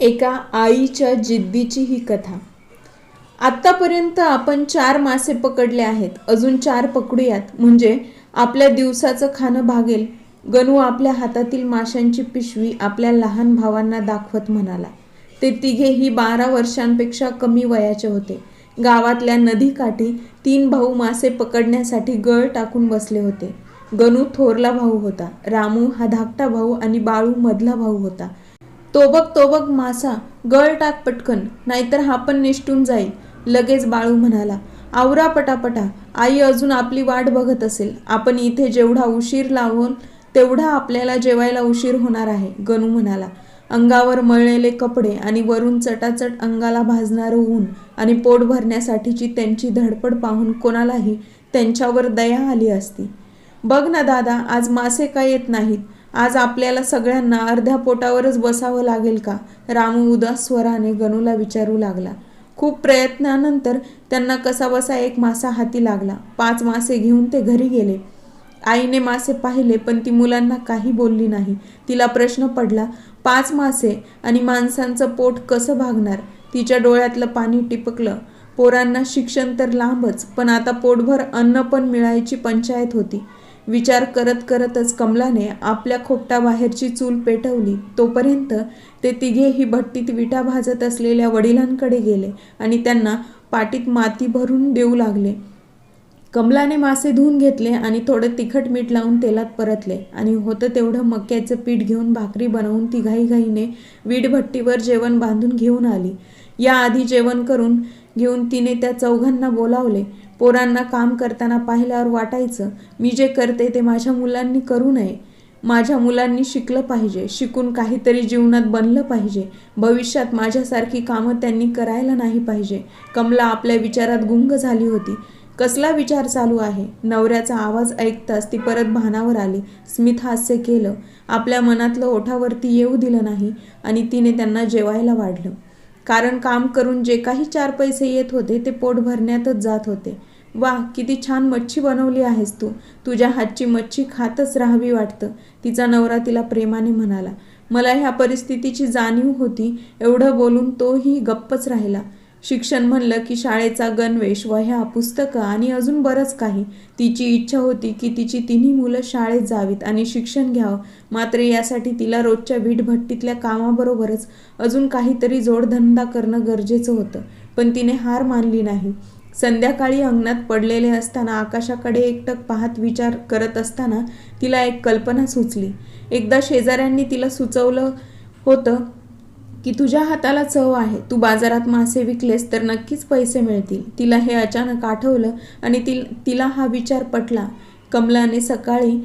एका आईच्या जिद्दीची ही कथा. आत्तापर्यंत आपण चार मासे पकडले आहेत. अजून चार पकडूयात. म्हणजे आपल्या दिवसाचं खाणं भागेल. गणू आपल्या हातातील माशांची पिशवी आपल्या लहान भावांना दाखवत म्हणाला. ते तिघेही बारा वर्षांपेक्षा कमी वयाचे होते. गावातल्या नदीकाठी तीन भाऊ मासे पकडण्यासाठी गळ टाकून बसले होते. गणू थोरला भाऊ होता. रामू हा धाकटा भाऊ आणि बाळू मधला भाऊ होता. तो बघ तो बघ मासा गळ टाक पटकन नाहीतर हा पण निष्ठून जाईल लगेच बाळू म्हणाला. आवरा पटापटा आई अजून आपली वाट बघत असेल. आपण इथे जेवढा उशीर लावून तेवढा आपल्याला जेवायला उशीर होणार आहे गणू म्हणाला. अंगावर मळलेले कपडे आणि वरून चटाचट अंगाला भाजणारं ऊन आणि पोट भरण्यासाठीची त्यांची धडपड पाहून कोणालाही त्यांच्यावर दया आली असती. बघ ना दादा आज मासे का येत नाहीत. आज आपल्याला सगळ्यांना अर्ध्या पोटावरच बसावं लागेल का? रामू उदास स्वराने गणूला विचारू लागला. खूप प्रयत्नानंतर त्यांना कसा बसा एक मासा हाती लागला. पाच मासे घेऊन ते घरी गेले. आईने मासे पाहिले पण ती मुलांना काही बोलली नाही. तिला प्रश्न पडला पाच मासे आणि माणसांचं पोट कसं भागणार? तिच्या डोळ्यातलं पाणी टिपकलं. पोरांना शिक्षण तर लांबच पण आता पोटभर अन्न पण मिळायची पंचायत होती. विचार करत करतच कमलाने आपल्या खोपटाबाहेरची चूल पेटवली. तोपर्यंत ते तिघेही भट्टीत विटा भाजत असलेल्या वडिलांकडे गेले आणि त्यांना पाटीत माती भरून देऊ लागले. कमलाने मासे धुवून घेतले आणि थोडं तिखट मीठ लावून तेलात परतले आणि होतं तेवढं मक्याचं पीठ घेऊन भाकरी बनवून ती घाईघाईने वीटभट्टीवर जेवण बांधून घेऊन आली. याआधी जेवण करून घेऊन तिने त्या चौघांना बोलावले. पोरांना काम करताना पाहिल्यावर वाटायचं मी जे करते ते माझ्या मुलांनी करू नये. माझ्या मुलांनी शिकलं पाहिजे शिकून काहीतरी जीवनात बनलं पाहिजे. भविष्यात माझ्यासारखी कामं त्यांनी करायला नाही पाहिजे. कमला आपल्या विचारात गुंग झाली होती. कसला विचार चालू आहे? नवऱ्याचा आवाज ऐकताच ती परत भानावर आली. स्मित हास्य केलं. आपल्या मनातलं ओठावरती येऊ दिलं नाही आणि तिने त्यांना जेवायला वाढलं. कारण काम करून जे काही चार पैसे येत होते ते पोट भरण्यातच जात होते. वा किती छान मच्छी बनवली आहेस तू. तुझ्या हातची मच्छी खातच राहावी वाटतं तिचा नवरा तिला प्रेमाने म्हणाला. मला ह्या परिस्थितीची जाणीव होती. एवढं बोलून तोही गप्पच राहिला. शिक्षण म्हणलं की शाळेचा गणवेश वह्या पुस्तकं आणि अजून बरंच काही. तिची इच्छा होती की तिची तिन्ही मुलं शाळेत जावीत आणि शिक्षण घ्यावं. मात्र यासाठी तिला रोजच्या भीटभट्टीतल्या कामाबरोबरच अजून काहीतरी जोडधंदा करणं गरजेचं होतं. पण तिने हार मानली नाही. संध्याकाळी अंगणात पडलेले असताना आकाशाकडे एकटक पाहत विचार करत असताना तिला एक कल्पना सुचली. एकदा शेजाऱ्यांनी तिला सुचवलं होतं की तुझ्या हाताला चव आहे तू बाजारात मासे विकलेस तर नक्कीच पैसे मिळतील. तिला हे अचानक आठवलं आणि ति तिला हा विचार पटला. कमलाने सकाळी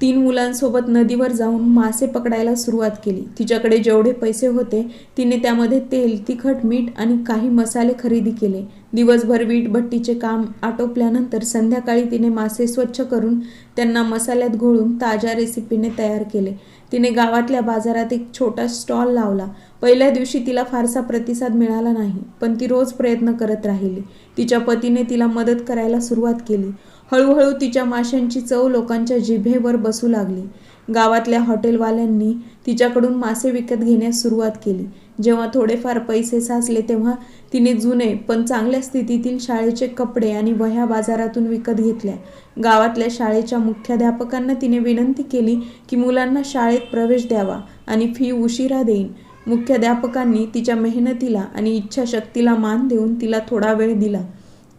तीन मुलांसोबत नदीवर जाऊन मासे पकडायला सुरुवात केली. तिच्याकडे जेवढे पैसे होते तिने त्यामध्ये तेल तिखट मीठ आणि काही मसाले खरेदी केले. दिवसभर वीट भट्टीचे काम आटोपल्यानंतर संध्याकाळी तिने मासे स्वच्छ करून त्यांना मसाल्यात घोळून ताज्या रेसिपीने तयार केले. तिने गावातल्या बाजारात एक छोटा स्टॉल लावला. पहिल्या दिवशी तिला फारसा प्रतिसाद मिळाला नाही पण ती रोज प्रयत्न करत राहिली. तिच्या पतीने तिला मदत करायला सुरुवात केली. हळूहळू तिच्या माशांची चव लोकांच्या जिभेवर बसू लागली. गावातल्या हॉटेलवाल्यांनी तिच्याकडून मासे विकत घेण्यास सुरुवात केली. जेव्हा थोडेफार पैसे साचले तेव्हा तिने जुने पण चांगल्या स्थितीतील शाळेचे कपडे आणि वह्या बाजारातून विकत घेतल्या. गावातल्या शाळेच्या मुख्याध्यापकांना तिने विनंती केली की मुलांना शाळेत प्रवेश द्यावा आणि फी उशिरा देईन. मुख्याध्यापकांनी तिच्या मेहनतीला आणि इच्छाशक्तीला मान देऊन तिला थोडा वेळ दिला.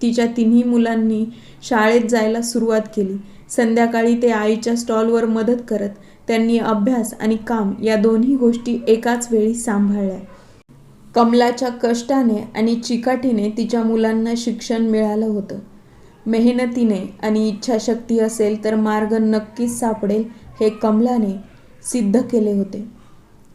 तिच्या तिन्ही मुलांनी शाळेत जायला सुरुवात केली. संध्याकाळी ते आईच्या स्टॉलवर मदत करत त्यांनी अभ्यास आणि काम या दोन्ही गोष्टी एकाच वेळी सांभाळल्या. कमलाच्या कष्टाने आणि चिकाटीने तिच्या मुलांना शिक्षण मिळालं होतं. मेहनतीने आणि इच्छाशक्ती असेल तर मार्ग नक्कीच सापडेल हे कमलाने सिद्ध केले होते.